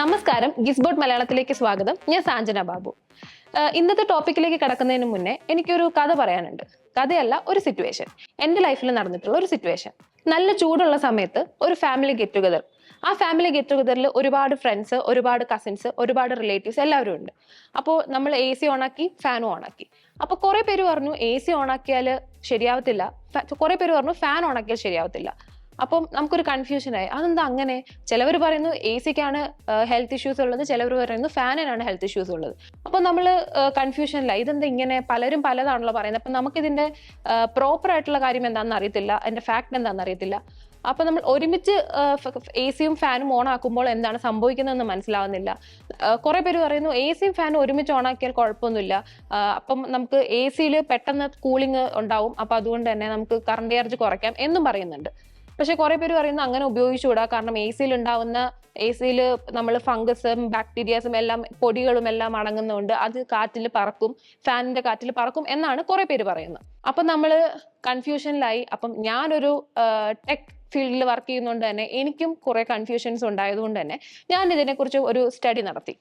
നമസ്കാരം ഗിസ്ബോട്ട് മലയാളത്തിലേക്ക് സ്വാഗതം. ഞാൻ സാഞ്ജന ബാബു. ഇന്നത്തെ ടോപ്പിക്കിലേക്ക് കടക്കുന്നതിന് മുന്നേ എനിക്കൊരു കഥ പറയാനുണ്ട്. കഥയല്ല ഒരു സിറ്റുവേഷൻ എന്റെ ലൈഫിൽ നടന്നിട്ടുള്ള ഒരു സിറ്റുവേഷൻ നല്ല ചൂടുള്ള സമയത്ത് ഒരു ഫാമിലി ഗെറ്റ് ടുഗദർ ആ ഫാമിലി ഗെറ്റ് ടുഗദറിൽ ഒരുപാട് ഫ്രണ്ട്സ് ഒരുപാട് കസിൻസ് ഒരുപാട് റിലേറ്റീവ്സ് എല്ലാവരും ഉണ്ട്. അപ്പോൾ നമ്മൾ എ സി ഓണാക്കി ഫാനും ഓണാക്കി അപ്പോൾ കുറേ പേര് പറഞ്ഞു എ സി ഓണാക്കിയാൽ ശരിയാവത്തില്ല. കുറേ പേര് പറഞ്ഞു ഫാൻ ഓണാക്കിയാൽ ശരിയാവത്തില്ല. അപ്പം നമുക്കൊരു കൺഫ്യൂഷൻ ആയി. അതെന്താ അങ്ങനെ? ചിലവർ പറയുന്നു എ സിക്കാണ് ഹെൽത്ത് ഇഷ്യൂസ് ഉള്ളത്. ചിലവർ പറയുന്നു ഫാനിനാണ് ഹെൽത്ത് ഇഷ്യൂസ് ഉള്ളത്. അപ്പം നമ്മൾ കൺഫ്യൂഷനിലായി ഇതെന്താ ഇങ്ങനെ? പലരും പലതാണല്ലോ പറയുന്നത്. അപ്പം നമുക്കിതിന്റെ പ്രോപ്പർ ആയിട്ടുള്ള കാര്യം എന്താണെന്ന് അറിയത്തില്ല. അതിന്റെ ഫാക്ട് എന്താണെന്ന് അറിയത്തില്ല. അപ്പൊ നമ്മൾ ഒരുമിച്ച് എ സിയും ഫാനും ഓൺ ആക്കുമ്പോൾ എന്താണ് സംഭവിക്കുന്നതെന്ന് മനസ്സിലാവുന്നില്ല. കുറെ പേര് പറയുന്നു എ സിയും ഫാനും ഒരുമിച്ച് ഓൺ ആക്കിയാൽ കുഴപ്പമൊന്നുമില്ല. അപ്പം നമുക്ക് എ സിയിൽ പെട്ടെന്ന് കൂളിംഗ് ഉണ്ടാവും. അപ്പൊ അതുകൊണ്ട് തന്നെ നമുക്ക് കറണ്ട് ചാർജ് കുറയ്ക്കാം എന്നും പറയുന്നുണ്ട്. പക്ഷെ കുറെ പേര് പറയുന്നത് അങ്ങനെ ഉപയോഗിച്ചുകൂടാ. കാരണം എ സിയിൽ ഉണ്ടാവുന്ന എ സിയിൽ നമ്മൾ ഫംഗസും ബാക്ടീരിയാസും എല്ലാം പൊടികളും എല്ലാം അടങ്ങുന്നുണ്ട് അത് കാറ്റിൽ പറക്കും ഫാനിന്റെ കാറ്റിൽ പറക്കും എന്നാണ് കുറെ പേര് പറയുന്നത്. അപ്പൊ നമ്മൾ കൺഫ്യൂഷനിലായി. അപ്പം ഞാനൊരു ടെക് ഫീൽഡിൽ വർക്ക് ചെയ്യുന്നതുകൊണ്ട് തന്നെ എനിക്കും കുറെ കൺഫ്യൂഷൻസ് ഉണ്ടായതുകൊണ്ട് തന്നെ ഞാൻ ഇതിനെക്കുറിച്ച് ഒരു സ്റ്റഡി നടത്തി.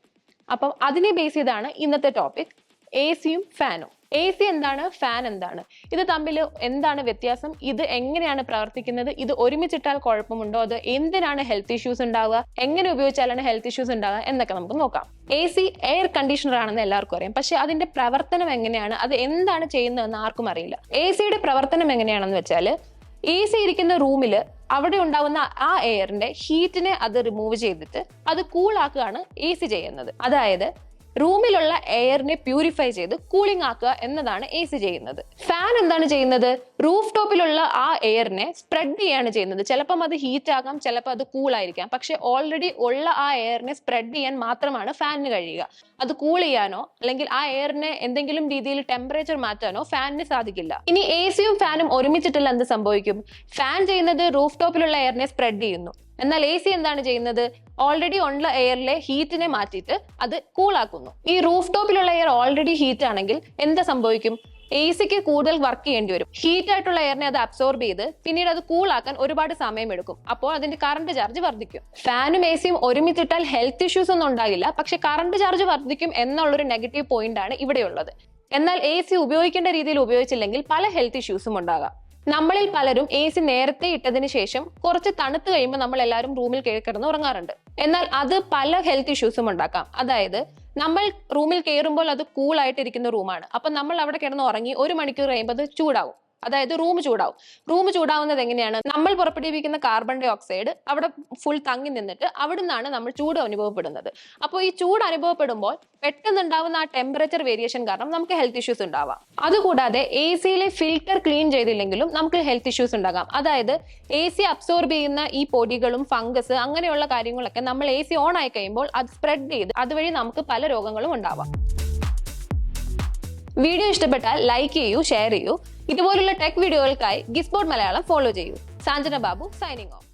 അപ്പം അതിനെ ബേസ് ചെയ്താണ് ഇന്നത്തെ ടോപ്പിക് എ സിയും ഫാനും. എ സി എന്താണ്? ഫാൻ എന്താണ്? ഇത് തമ്മിൽ എന്താണ് വ്യത്യാസം? ഇത് എങ്ങനെയാണ് പ്രവർത്തിക്കുന്നത്? ഇത് ഒരുമിച്ചിട്ടാൽ കുഴപ്പമുണ്ടോ? അത് എന്തിനാണ് ഹെൽത്ത് ഇഷ്യൂസ് ഉണ്ടാവുക? എങ്ങനെ ഉപയോഗിച്ചാലാണ് ഹെൽത്ത് ഇഷ്യൂസ് ഉണ്ടാവുക? എന്നൊക്കെ നമുക്ക് നോക്കാം. എ സി എയർ കണ്ടീഷണർ ആണെന്ന് എല്ലാവർക്കും അറിയാം. പക്ഷെ അതിന്റെ പ്രവർത്തനം എങ്ങനെയാണ്? അത് എന്താണ് ചെയ്യുന്നതെന്ന് ആർക്കും അറിയില്ല. എ സിയുടെ പ്രവർത്തനം എങ്ങനെയാണെന്ന് വെച്ചാൽ എ സി ഇരിക്കുന്ന റൂമിൽ അവിടെ ഉണ്ടാവുന്ന ആ എയറിന്റെ ഹീറ്റിനെ അത് റിമൂവ് ചെയ്തിട്ട് അത് കൂളാക്കുകയാണ് എ സി ചെയ്യുന്നത്. അതായത് റൂമിലുള്ള എയറിനെ പ്യൂരിഫൈ ചെയ്ത് കൂളിംഗ് ആക്കുക എന്നതാണ് എ സി ചെയ്യുന്നത്. ഫാൻ എന്താണ് ചെയ്യുന്നത്? റൂഫ് ടോപ്പിലുള്ള ആ എയറിനെ സ്പ്രെഡ് ചെയ്യാണ് ചെയ്യുന്നത്. ചിലപ്പം അത് ഹീറ്റ് ആകാം ചിലപ്പോൾ അത് കൂൾ ആയിരിക്കാം. പക്ഷെ ഓൾറെഡി ഉള്ള ആ എയറിനെ സ്പ്രെഡ് ചെയ്യാൻ മാത്രമാണ് ഫാനിന് കഴിയുക. അത് കൂൾ ചെയ്യാനോ അല്ലെങ്കിൽ ആ എയറിനെ എന്തെങ്കിലും രീതിയിൽ ടെമ്പറേച്ചർ മാറ്റാനോ ഫാനിന് സാധിക്കില്ല. ഇനി എ സിയും ഫാനും ഒരുമിച്ചിട്ടുള്ള എന്ത് സംഭവിക്കും? ഫാൻ ചെയ്യുന്നത് റൂഫ് ടോപ്പിലുള്ള എയറിനെ സ്പ്രെഡ് ചെയ്യുന്നു. എന്നാൽ എ സി എന്താണ് ചെയ്യുന്നത്? ഓൾറെഡി ഉള്ള എയറിലെ ഹീറ്റിനെ മാറ്റിയിട്ട് അത് കൂളാക്കുന്നു ഈ റൂഫ് ടോപ്പിലുള്ള എയർ ഓൾറെഡി ഹീറ്റ് ആണെങ്കിൽ എന്താ സംഭവിക്കും? എ സിക്ക് കൂടുതൽ വർക്ക് ചെയ്യേണ്ടി വരും. ഹീറ്റ് ആയിട്ടുള്ള എയറിനെ അത് അബ്സോർബ് ചെയ്ത് പിന്നീട് അത് കൂൾ ആക്കാൻ ഒരുപാട് സമയം എടുക്കും. അപ്പോൾ അതിന്റെ കറണ്ട് ചാർജ് വർദ്ധിക്കും. ഫാനും എ സിയും ഒരുമിച്ചിട്ടാൽ ഹെൽത്ത് ഇഷ്യൂസ് ഒന്നും ഉണ്ടാകില്ല. പക്ഷെ കറണ്ട് ചാർജ് വർദ്ധിക്കും എന്നുള്ളൊരു നെഗറ്റീവ് പോയിന്റ് ആണ് ഇവിടെയുള്ളത്. എന്നാൽ എ സി ഉപയോഗിക്കേണ്ട രീതിയിൽ ഉപയോഗിച്ചില്ലെങ്കിൽ പല ഹെൽത്ത് ഇഷ്യൂസും ഉണ്ടാകാം. നമ്മളിൽ പലരും എ സി നേരത്തെ ഇട്ടതിന് ശേഷം കുറച്ച് തണുത്ത് കഴിയുമ്പോൾ നമ്മൾ എല്ലാവരും റൂമിൽ കയറി കിടന്ന് ഉറങ്ങാറുണ്ട്. എന്നാൽ അത് പല ഹെൽത്ത് ഇഷ്യൂസും ഉണ്ടാക്കാം. അതായത് നമ്മൾ റൂമിൽ കയറുമ്പോൾ അത് കൂൾ ആയിട്ടിരിക്കുന്ന റൂമാണ് അപ്പൊ നമ്മൾ അവിടെ കിടന്ന് ഉറങ്ങി ഒരു മണിക്കൂർ കഴിയുമ്പോൾ അത് ചൂടാവും. അതായത് റൂം ചൂടാവും. റൂം ചൂടാവുന്നത് എങ്ങനെയാണ്? നമ്മൾ പുറപ്പെടുവിക്കുന്ന കാർബൺ ഡൈ ഓക്സൈഡ് അവിടെ ഫുൾ തങ്ങി നിന്നിട്ട് അവിടെ നിന്നാണ് നമ്മൾ ചൂട് അനുഭവപ്പെടുന്നത്. അപ്പോൾ ഈ ചൂട് അനുഭവപ്പെടുമ്പോൾ പെട്ടെന്നുണ്ടാവുന്ന ആ ടെമ്പറേച്ചർ വേരിയേഷൻ കാരണം നമുക്ക് ഹെൽത്ത് ഇഷ്യൂസ് ഉണ്ടാവാം. അതുകൂടാതെ എ സിയിലെ ഫിൽറ്റർ ക്ലീൻ ചെയ്തില്ലെങ്കിലും നമുക്ക് ഹെൽത്ത് ഇഷ്യൂസ് ഉണ്ടാകാം. അതായത് എ സി അബ്സോർബ് ചെയ്യുന്ന ഈ പൊടികളും ഫംഗസ് അങ്ങനെയുള്ള കാര്യങ്ങളൊക്കെ നമ്മൾ എ സി ഓൺ ആയി കഴിയുമ്പോൾ അത് സ്പ്രെഡ് ചെയ്ത് അതുവഴി നമുക്ക് പല രോഗങ്ങളും ഉണ്ടാവാം. വീഡിയോ ഇഷ്ടപ്പെട്ടാൽ ലൈക്ക് ചെയ്യൂ ഷെയർ ചെയ്യൂ. ഇതുപോലുള്ള ടെക് വീഡിയോകൾക്കായി ഗിസ്ബോർഡ് മലയാളം ഫോളോ ചെയ്യൂ. സാഞ്ജന ബാബു സൈനിങ് ഓഫ്